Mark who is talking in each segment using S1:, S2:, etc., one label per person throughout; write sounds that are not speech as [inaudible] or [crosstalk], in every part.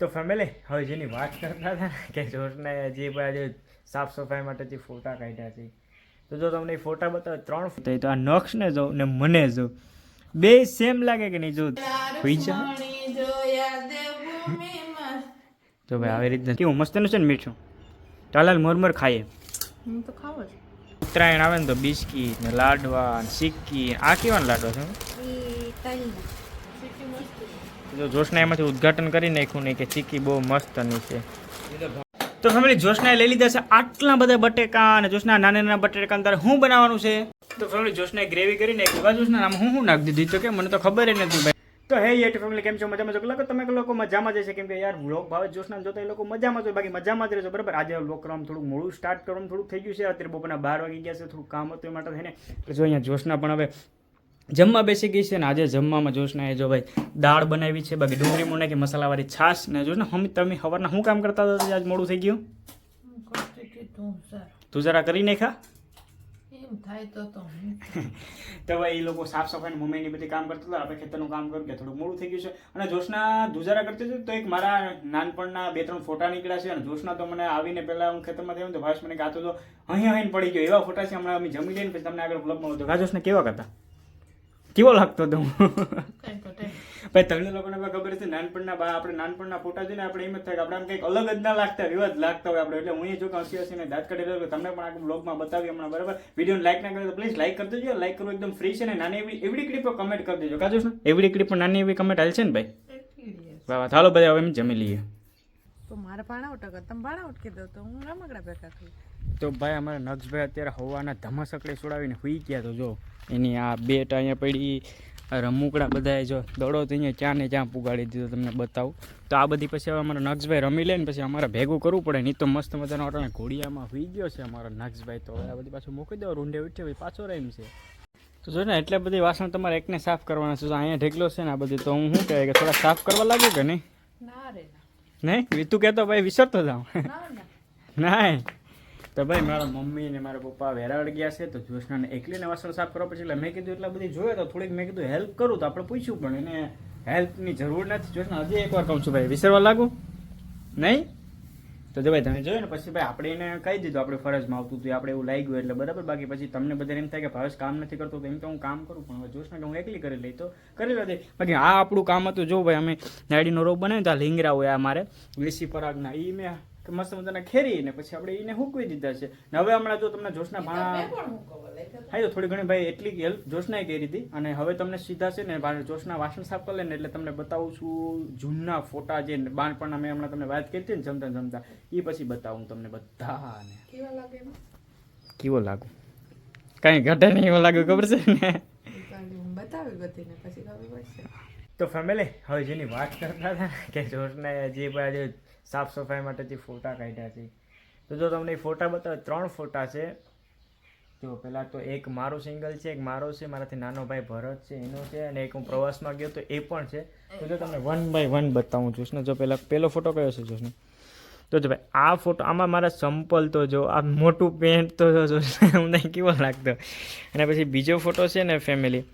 S1: તો ફેમિલી હવે જેની વાત કરતા હતા કે જોશને જે બાજુ સાફ સફાઈ માટે જે ફોટા કાઢ્યા છે તો જો તમને ફોટા બતાવે ત્રણ ફોટા. તો આ નક્ષને જો ને મને જો. બે સેમ લાગે કે નહીં જો? તો ભાઈ આવી રીતના કેવું મસ્તનું છે ને મીઠું? ટાલાલ મોરમોર ખાઈએ.
S2: તો ખાવ જ.
S1: ઉત્તરાયણ આવે ને તો બિસ્કીટ ને લાડવા સિક્કી આ કેવા લાડવા છે? જોશના એમાંથી ઉદઘાટન કરી નાખ્યું નહીં કે ચીકી બહુ મસ્તની છે. તો ફેમિલી જોશનાએ લઈ લીધા છે આટલા બધા બટેકા અને જોશના નાના નાના બટેકા અંદર શું બનાવવાનું છે? તો ફેમિલી જોશનાએ ગ્રેવી કરી નાખી. બા જોશના નામ હું શું નાખી દીધી? તો કે મને તો ખબર જ નથી ભાઈ. તો હે યેટ ફેમિલી કેમ છો? મજામાં છો? લાગો તમે લોકો મજામાં જ છે કેમ કે યાર વ્લોગ ભાવે જોશના જોતા એ લોકો મજામાં છો બાકી મજામાં જ રહેજો. બરાબર? આજે વ્લોગ કરવામાં થોડું મોડું સ્ટાર્ટ કરવાનું થોડુંક થઈ ગયું છે. અત્યારે બપોરના બાર વાગી ગયા છે. થોડું કામ હતું એ માટે થઈને જો અહીંયા જોશના પણ હવે જમવા બેસી ગઈ છે ને આજે જમવામાં જોશના એ જો ભાઈ દાળ બનાવી છે, બાકી ડુંગળી મૂને કે મસાલાવાળી છાશ ને જોશ ને હમી, તમે સવારના શું કામ કરતા હતા આજ? મોડું થઈ ગયું?
S2: તું
S1: જરા કરી નાખા
S2: તો
S1: ભાઈ એ લોકો સાફ સફાઈ મમ્મીની બધી કામ કરતા હતા, આપણે ખેતરનું કામ કર્યું કે થોડું મોડું થઈ ગયું છે. અને જોશના ધુજારા કરતી હતી તો એક મારા નાનપણના બે ત્રણ ફોટા નીકળ્યા છે અને જોશના તો મને આવીને પહેલા હું ખેતરમાં થયું તો ભાઈ મને ગાતો તો અહીં અહીં પડી ગયો. એવા ફોટા છે, હમણાં અમે જમી લઈને પછી તમને આગળ બ્લોગમાં હતો ગાજોશને કેવા કરતા? કેવો લાગતો હતો? ભાઈ તમને લોકોને પણ ખબર છે નાનપણના બા આપણે નાનપણના ફોટા જોઈને આપણે એમ જ થાય કે આપણે આમ કંઈક અલગ જ ના લાગતા એવા જ લાગતા હોય આપણે. એટલે હું એ જો કે હસી હસીને દાંત કાઢી રહ્યો તમને પણ આ બ્લોગમાં બતાવી હમણાં બરાબર? વીડિયો લાઈક ના કરે તો પ્લીઝ લાઈક કરી દેજો. લાઈક કરવું એકદમ ફ્રી છે ને નાની એવી એવડી ક્લિપો કમેન્ટ કરી દેજો. કાજો એવડી ક્લિપ નાની એવી કમેન્ટ હાલ છે ને ભાઈ? વાહ વાહ ચાલો બધા હવે એમ જમી લઈએ.
S2: તો મારે ભાણાવટ અગર તમે ભાણાવટ કીધો તો હું રમકડા ભેગા થઈ.
S1: તો ભાઈ અમારા નક્ષભાઈ અત્યારે હવાના ધમાસકડે છોડાવીને હુઈ ગયા તો જો એની આ બેટ અહીંયા પડી રમૂકડા બધાએ જો દડો તો અહીંયા ક્યાં ને ક્યાં પુગાડી દીધો તમને બતાવું. તો આ બધી પછી હવે અમારા નક્ષભાઈ રમી લે ને પછી અમારે ભેગું કરવું પડે નહીં તો મસ્ત મજાનો અટાણે ઘોડિયામાં હુઈ ગયો છે અમારો નક્ષભાઈ તો. હવે આ બધી પાછું મૂકી દો રૂંઢે ઉઠે ભાઈ પાછો રહીમ છે. તો જો ને એટલે બધી વાસણ તમારે એકને સાફ કરવાના છે. તો અહીંયા ઢેકલો છે ને આ બધી તો હું શું કહે કે થોડા સાફ કરવા લાગ્યું કે નહીં?
S2: ના રે
S1: નહીં? તું કહેતો ભાઈ વિસરતો જાઉં.
S2: ના.
S1: તો ભાઈ મારા મમ્મી ને મારા પપ્પા વેરાવળ ગયા છે તો જ્યોત્સનાને એકલીને વાસણ સાફ કરવા પછી એટલે મેં કીધું એટલા બધી જોયો તો થોડીક મેં કીધું હેલ્પ કરું તો આપણે પૂછ્યું પણ એને હેલ્પની જરૂર નથી. જોશના હજી એકવાર કહું છું ભાઈ વિસરવા લાગુ? નહીં? તો જો ભાઈ તમે જોયું ને, પછી ભાઈ આપણે એને કહી દીધું, આપણે ફરજમાં આવતું હતું આપણે એવું લાગ્યું એટલે બરાબર, બાકી પછી તમને બધાને એમ થાય કે ભાવેશ કામ નથી કરતો, તો એમ તો હું કામ કરું, પણ હવે જોશ ને હું એકલી કરી લઈ, તો કરી લો બાકી આ આપણું કામ હતું, જો ભાઈ અમે નાડીનો રોગ બનાવ્યો ત્યાં લીંગરા હોય આ મારે, વીસી પરાગના એ મેં મસ્ત મજાના ખેરી ને પછી આપણે એને હૂકવી દીધા છે. ને હવે હમણાં જો તમને જોશના ભાણા હા તો થોડી ઘણી ભાઈ એટલી હેલ્પ જોશનાએ કરી હતી. અને હવે તમને સીધા છે ને ભા- જોશના વાસણ સાફ કરી લે ને એટલે તમને બતાવું છું જૂના ફોટા જે બાળપણના મેં હમણાં તમને વાત કરી હતી ને જમતા જમતા એ પછી બતાવું તમને બધાને.
S2: કેવા લાગે એમાં?
S1: કેવો લાગુ? કાંઈ ઘટે નહીં એવો લાગે ખબર છે ને?
S2: એ કાંઈ હું બતાવી બધીને પછી ખબર પડશે.
S1: તો ફેમિલી હવે જેની વાત કરતા હતા કે જોશને જે બાજુ સાફ સફાઈ માટે જે ફોટા કાઢ્યા છે તો જો તમને ફોટા બતાવે ત્રણ ફોટા છે જો પહેલાં તો એક મારું સિંગલ છે એક મારો છે મારાથી નાનો ભાઈ ભરત છે એનો છે અને એક હું પ્રવાસમાં ગયો તો એ પણ છે તો જો તમને વન બાય વન બતાવું છું ને જો પહેલાં પહેલો ફોટો કયો છે જોશને તો જો ભાઈ આ ફોટો આમાં મારા સંપલ તો જો આ મોટું પેન્ટ તો જો હું કેવો લાગતો અને પછી બીજો ફોટો છે ને ફેમિલી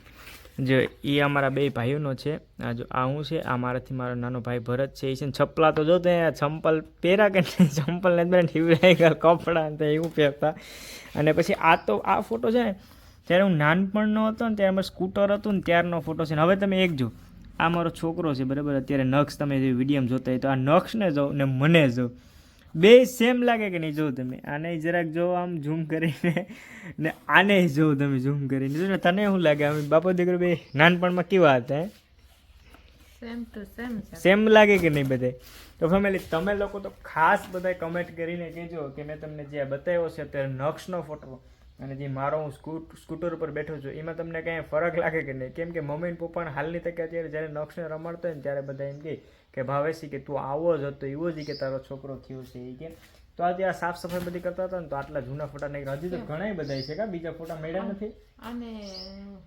S1: જો એ અમારા બે ભાઈઓનો છે. જો આ હું છે, આ મારાથી મારો નાનો ભાઈ ભરત છે. એ છે ને છપલા તો જો તે ચંપલ પહેરા કે [laughs] ચંપલ ને બેન ઠીવડાઈ કપડાં તો એવું પહેરતા. અને પછી આ તો આ ફોટો છે ને, જ્યારે હું નાનપણનો હતો ને, ત્યારે મારે સ્કૂટર હતું ને, ત્યારનો ફોટો છે ને. હવે તમે એક જો આ મારો છોકરો છે, બરાબર? અત્યારે નક્ષ તમે જે વિડીયમ જોતા હોય તો આ નક્ષને જો ને મને જો બે સેમ લાગે કે નહીં? જો તમે આને જરાક જો આમ ઝૂમ કરીને ને આને જો તમે ઝૂમ કરીને જો ને તને શું લાગે? અમે બાપો દીકરો બે નાનપણમાં કેવા હતા
S2: સેમ ટુ સેમ
S1: સેમ લાગે કે નહીં બધે? તો ફેમિલી તમે લોકો તો ખાસ બધા કમેન્ટ કરીને કહેજો કે મેં તમને જે બતાવ્યો છે અત્યારે નક્ષનો ફોટો અને જે મારો હું સ્કૂટ સ્કૂટર ઉપર બેઠો છું એમાં તમને કાંઈ ફરક લાગે કે નહીં? કેમ કે મમ્મી પપ્પાને હાલની તકે અત્યારે જ્યારે નક્ષને રમાડતો હોય ને ત્યારે બધા એમ કહે કે ભાવેશી કે તું આવો જ હતો એવો જ કે તારો છોકરો થયો છે એ કે. તો આજે આ સાફ સફાઈ બધી કરતા હતા ને તો આટલા જૂના ફોટા નહીં હજી તો ઘણા બધા છે કે? બીજા ફોટા મળ્યા નથી?
S2: અને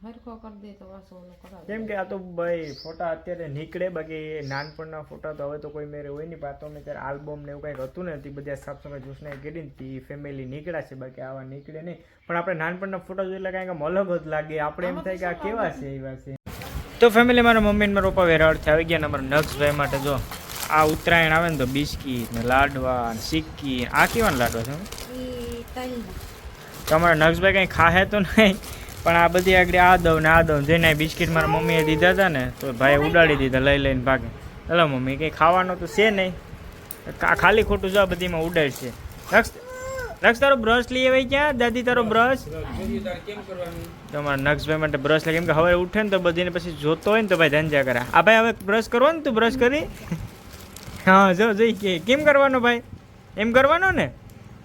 S2: હરખો કરી દે તો વાસો
S1: કેમ કે આ તો ભાઈ ફોટા અત્યારે નીકળે બાકી નાનપણના ફોટા તો હવે તો કોઈ મેરે હોય નહીં પાતો મેં ત્યારે આલ્બમ ને એવું કંઈક હતું ને તે બધા સાફ સફાઈ જોશને કરીને તે ફેમિલી નીકળ્યા છે બાકી આવા નીકળે નહીં. પણ આપણે નાનપણના ફોટા જોઈએ એટલે કંઈક અલગ જ લાગે. આપણે એમ થાય કે આ કેવા છે એવા છે. તો ફેમિલી મારા મમ્મી મારા પપ્પા વેરાવળથી આવી ગયા અમારા નક્ષભાઈ માટે જો. આ ઉત્તરાયણ આવે ને તો બિસ્કીટ ને લાડવા ને સિક્કી આ કેવા લાડવા છે? તમારા નક્ષભાઈ કંઈ ખાહે તો નહીં પણ આ બધી આગળ આ દઉં ને આ દઉં જઈને બિસ્કિટ મારા મમ્મીએ દીધા હતા ને તો ભાઈ ઉડાડી દીધા લઈ લઈને ભાગે. હલો મમ્મી કંઈ ખાવાનું તો છે નહીં. ખાલી ખોટું જો આ બધીમાં ઉડાડ છે નક્ષ નક્ષ તારો બ્રશ લઈ આવી ક્યાં? દાદી તારો બ્રશ તમારા નક્ષભાઈ માટે બ્રશ લે કેમ કે હવે ઉઠે ને તો બધીને પછી જોતો હોય ને તો ભાઈ ધંજા કરે. આ ભાઈ હવે બ્રશ કરવો ને તું બ્રશ કરી. [laughs] હા જો જોઈ કે કેમ કરવાનો ભાઈ? એમ કરવાનો ને?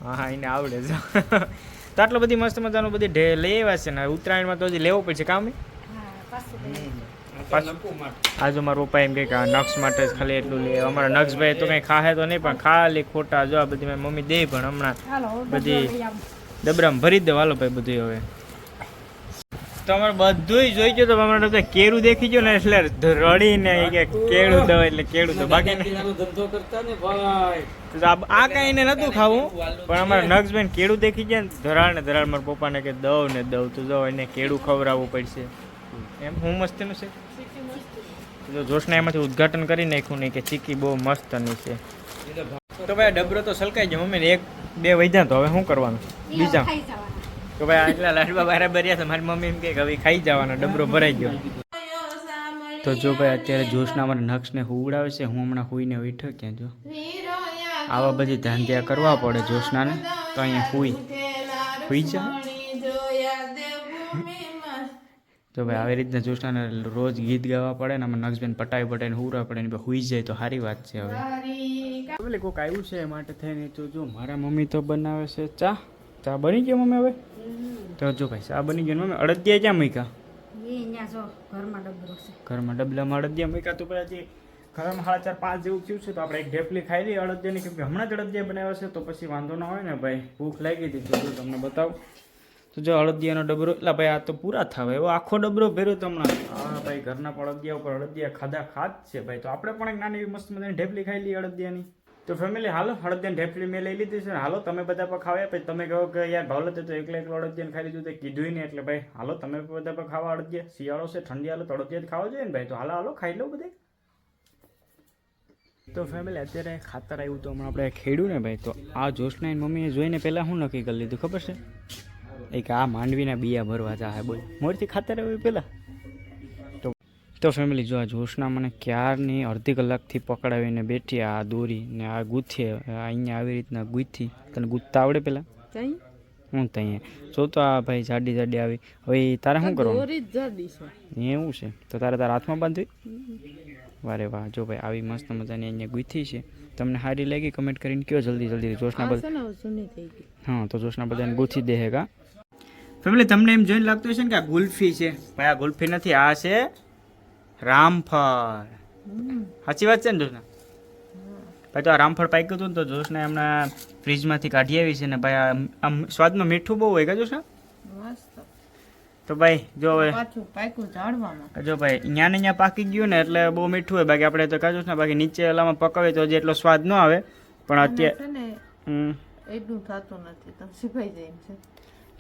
S1: હા હા એને આવડે જો. [laughs] તો આટલો બધી મસ્ત મજાનું બધી ઢે લઈ આવ્યા છે ને. ઉત્તરાયણમાં તો હજી લેવો પડશે કામ
S2: હા પાછું.
S1: આજુ મારા પપ્પા એમ કહે કે આ નક્ષ માટે જ ખાલી એટલું લે. અમારા નક્ષભાઈ તો કંઈ ખાહે તો નહીં પણ ખાલી ખોટા જો આ બધી મારી મમ્મી દે પણ હમણાં બધી- ડબરામાં ભરી દે વાલો ભાઈ બધું હવે. તમારે અમારે બધું જોઈ ગયો તો અમારે તો કેળું દેખી ગયો ને એટલે રડીને કે કેળું દો એટલે કેળું દો બાકી
S3: ધંધો કરતા ને ભાઈ.
S1: આ આ કાંઈ એને નહોતું ખાવું પણ અમારા નક્ષબેન કેળું દેખી ગયા ને ધરાળ ને ધરાળ મારા પપ્પાને કે દઉં ને દઉં તો જો એને કેળું ખવડાવવું પડશે. એમ હું મસ્તીનું છે? જોશના એમાંથી ઉદ્ઘાટન કરી નાખ્યું નહીં કે ચીકી બહુ મસ્તની છે. તો ભાઈ ડબરો તો સલકાઈ ગયો મમ્મીને એક બે વૈજા તો હવે શું કરવાનું? બીજા. તો ભાઈ આટલા લાડવા બારા ભર્યા છે મારી મમ્મી એમ કે હવે ખાઈ જવાનો ડબરો ભરાઈ ગયો. તો જો ભાઈ અત્યારે જોશના મારા નક્ષને હુવડાવે છે હું હમણાં હુઈને ઉઠ્યો ક્યાં જો? આવા બધી ધાંધ્યા કરવા પડે જોશનાને તો અહીંયા હુઈ. હુઈ જા. તો ભાઈ આવી રીતના જોશનાને રોજ ગીત ગાવા પડે ને આમાં નક્ષબેન પટાવી પટાઈને હુવરા પડે ને હુઈ જાય તો સારી વાત છે હવે. એટલે કોઈક આવ્યું છે એ માટે થઈને તો જો મારા મમ્મી તો બનાવે છે ચા. ચા બની ગયો મમ્મી હવે? તો જો ભાઈ ચા બની ગયો મમ્મી? અડદિયા ક્યાં મૂક્યા?
S2: ઘરમાં
S1: ડબલામાં અડદિયા મૂક્યા તો પછી ઘરમાં સાડા ચાર પાંચ જેવું થયું છે તો આપણે એક ઢેફલી ખાઈ લઈએ અડદિયાની કેમ કે હમણાં જ અડદિયા બનાવ્યા છે તો પછી વાંધો ના હોય ને ભાઈ ભૂખ લાગી હતી તો તમને બતાવું. તો જો અડદિયાનો ડબરો એટલે ભાઈ, આ તો પૂરા થવા એવો આખો ડબરો ભેર્યો તો હમણાં. હા ભાઈ, ઘરના પણ અડદિયા ઉપર હળદિયા ખાધા ખાધ છે ભાઈ. તો આપણે પણ એક નાની એવી મસ્ત મજાની ઢેફલી ખાઈ લઈએ અડદિયાની તો ફેમિલી હાલો, હળદિયાની ઢેફલી મેં લઈ લીધી છે ને હાલો, તમે બધા પણ ખાવા. પછી તમે કહો કે યાર ભાવલો તો એકલા એકલો અડદિયાને ખાઈ લીધું તો કીધું નહીં. એટલે ભાઈ, હાલો, તમે બધા પણ ખાવા અડદિયા શિયાળો છે, ઠંડી હાલો, તો જ ખાવા જોઈએ ને ભાઈ. તો હાલો હાલો, ખાઈ લો બધે. તો ફેમિલી અત્યારે ખાતર આવ્યું તો હમણાં આપણે ખેડ્યું ને ભાઈ. તો આ જોશના મમ્મીએ જોઈને પહેલાં શું નક્કી કરી લીધું ખબર છે? એ કે આ માંડવીના બિયા ભરવા જાહે બોલ. મોરથી ખાતર આવ્યું પહેલાં તો તો ફેમિલી જો આ જોશના મને ક્યારની અડધી કલાકથી પકડાવીને બેઠી આ દોરી ને આ ગૂંથી આ અહીંયા આવી રીતના ગૂંથી. તને ગૂંથતા આવડે પહેલાં હું ત્યાં જો તો આ ભાઈ જાડી જાડી આવી. હવે તારે શું કરવાનું?
S2: જ
S1: એવું છે? તો તારે તારા હાથમાં બાંધવી? વારે વાહ જો ભાઈ આવી મસ્ત મજાની અહીંયા ગુથી છે. તમને સારી લાગી? કમેન્ટ કરીને કયો જલ્દી જલ્દી જોશના બધા હા તો જોશના બધાને ગૂંથી દે કા? ફેમિલી તમને એમ જોઈને લાગતું હશે ને કે આ ગુલ્ફી છે? ભાઈ આ ગુલ્ફી નથી આ છે રામફળ. સાચી વાત છે ને જોશના? ભાઈ તો આ રામફળ પાક્યું હતું ને તો જોશને એમના ફ્રીજમાંથી કાઢી આવી છે ને ભાઈ આમ સ્વાદમાં મીઠું બહુ હોય કે જોશના? તો ભાઈ જો હવે જો ભાઈ અહીંયા ને અહીંયા પાકી ગયું ને એટલે બહુ મીઠું હોય. બાકી આપણે તો કાજુ ને બાકી નીચે ઓલામાં પકાવે તો હજી એટલો સ્વાદ ન આવે. પણ અત્યારે હમ,
S2: એટલું થતું નથી. તો સિફાઈ જાય છે.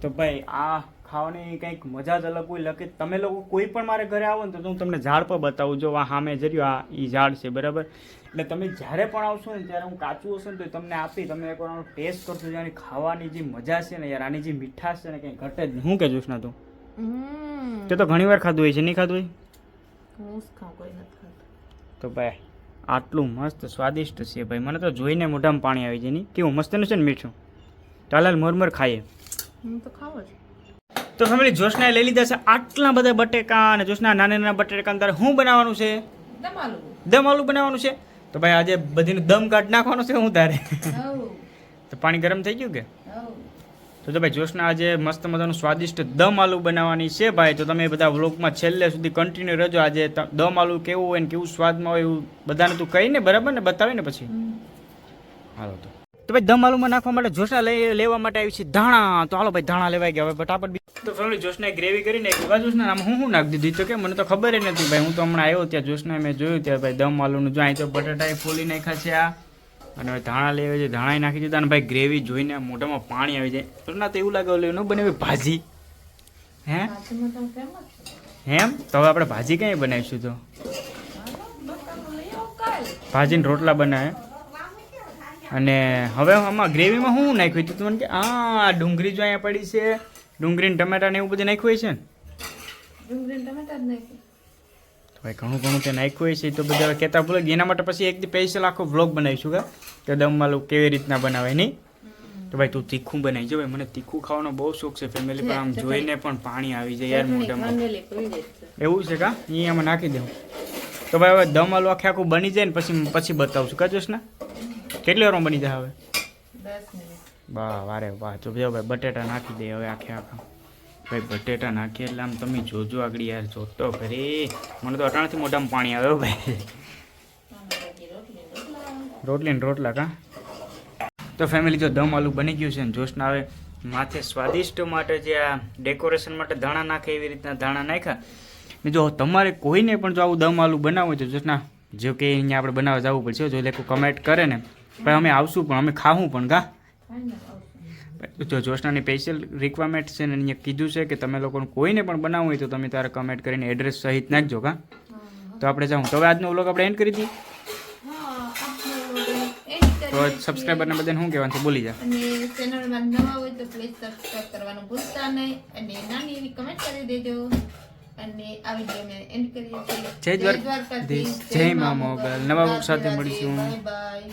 S1: તો ભાઈ આ ખાવાની કંઈક મજા જ અલગ હોય. લખે તમે લોકો કોઈ પણ મારે ઘરે આવો ને તો હું તમને ઝાડ પર બતાવું. જો આ સામે જર્યું આ એ ઝાડ છે બરાબર? એટલે તમે જ્યારે પણ આવશો ને ત્યારે હું કાચું હશે ને તો તમને આપી તમે એકવાર આનો ટેસ્ટ કરશો જે આની ખાવાની જે મજા છે ને યાર આની જે મીઠાશ છે ને કંઈ ઘટે જ હું કે જોશ ના તું? તે તો ઘણી વાર ખાધું હોય છે નહીં ખાધું હોય? તો ભાઈ આટલું મસ્ત સ્વાદિષ્ટ છે ભાઈ. મને તો જોઈને મોઢામાં પાણી આવી જાય નહીં? કેવું મસ્તનું છે ને મીઠું? ચાલાલ મોરમર ખાઈએ.
S2: હું તો ખાવ જ.
S1: તો ફેમિલી જોશનાએ લઈ લીધા છે આટલા બધા બટેકા અને જોશના નાના નાના બટેકા અંદર શું બનાવવાનું છે? દમ આલુ. બનાવવાનું છે? તો ભાઈ આજે બધીનું દમ કાઢ નાખવાનું છે હું તારે. તો પાણી ગરમ થઈ ગયું કે? તો તો ભાઈ જોશના આજે મસ્ત મજાનું સ્વાદિષ્ટ દમ આલુ બનાવવાની છે ભાઈ. તો તમે બધા વ્લોગમાં છેલ્લે સુધી કન્ટિન્યુ રહેજો. આજે દમ આલુ કેવું હોય ને કેવું સ્વાદમાં હોય એવું બધાને તું કહીને બરાબર ને બતાવીને પછી. હાલો તો. તો ભાઈ દમ આલુમાં નાખવા માટે જોશના લઈ લેવા માટે આવી છે ધાણા. તો હાલો ભાઈ ધાણા લેવાઈ ગયા હવે ફટાફટ તો ફેમિલી જોશને ગ્રેવી કરીને બા જોશના નામ હું શું નાખી દીધી? તો કે મને તો ખબર જ નથી ભાઈ હું તો હમણાં આવ્યો ત્યાં જોશને મેં જોયું ત્યાં ભાઈ દમ આલુનું જો અહીં તો બટાટા ફોલી નાખ્યા છે આ. અને હવે ધાણા લેવા છે ધાણા નાખી દીધા અને ભાઈ ગ્રેવી જોઈને મોઢામાં પાણી આવી જાય. તો ના તો એવું લાગે ન બને ભાજી. હે? એમ તો હવે આપણે ભાજી કઈ બનાવીશું તો? ભાજીને રોટલા બનાવે. અને હવે આમાં ગ્રેવીમાં શું નાખ્યું? હતું મને કે આ ડુંગળી જો અહીંયા પડી છે. ડુંગળી ટમેટા ને એવું બધું નાખ્યું છે ને? ભાઈ ઘણું ઘણું તે નાખ્યું હોય છે તો બધા કહેતા ભૂલે. એના માટે પછી એક સ્પેશિયલ આખો વ્લોગ બનાવીશું કા? કે દમમાં લોકો કેવી રીતના બનાવે નહીં? તો ભાઈ તું તીખું બનાવી જો ભાઈ મને તીખું ખાવાનો બહુ શોખ છે ફેમિલી પર આમ જોઈને પણ પાણી આવી જાય યાર મોઢામાં. એવું છે કા? એ આમાં નાખી દઉં તો ભાઈ હવે દમ આલુ આખે આખું બની જાય ને પછી પછી બતાવશું કજોશ ને કેટલી વારમાં બની જાય હવે? વાહ વારે વાહ. જો ભાઈ બટેટા નાખી દે હવે આખે આખા. ભાઈ બટેટા નાખીએ એટલે આમ તમે જોજો આગળ યાર જોતો ખરી મને તો અટાણથી મોઢામાં પાણી આવ્યો ભાઈ. રોટલી ને રોટલા કા? તો ફેમિલી જો દમ આલુ બની ગયું છે ને જોશના આવે માથે સ્વાદિષ્ટ માટે જે આ ડેકોરેશન માટે ધાણા નાખે એવી રીતના ધાણા નાખ્યા. ને જો તમારે કોઈને પણ જો આવું દમ આલુ બનાવવું છે જોશના જો કે અહીંયા આપણે બનાવવા જવું પડશે. જો લોકો કમેન્ટ કરે ને ભાઈ અમે આવશું પણ અમે ખાવું પણ કા જો જોશનાની સ્પેશિયલ રિક્વાયરમેન્ટ છે ને અહીંયા કીધું છે કે તમે લોકોને કોઈને પણ બનાવવું હોય તો તમે તારે કમેન્ટ કરીને એડ્રેસ સહિત નાખજો કા તો આપણે જાઉં. તો હવે આજનો વ્લોગ આપણે એન્ડ કરી દઈએ? તો. સબસ્ક્રાઈબરને બધાને શું કહેવાનું છે? બોલી જા.
S2: અને ચેનલમાં નવા હોય તો પ્લીઝ સબસ્ક્રાઇબ કરવાનું ભૂલતા નહીં. અને નાની એવી કમેન્ટ કરી દેજો. અને આ વીડિયો મેં એન્ડ કરીએ છીએ.
S1: જય દ્વારકાધીશ, જય મા મોગલ. નવા સાથે મળીશું.
S2: Bye bye.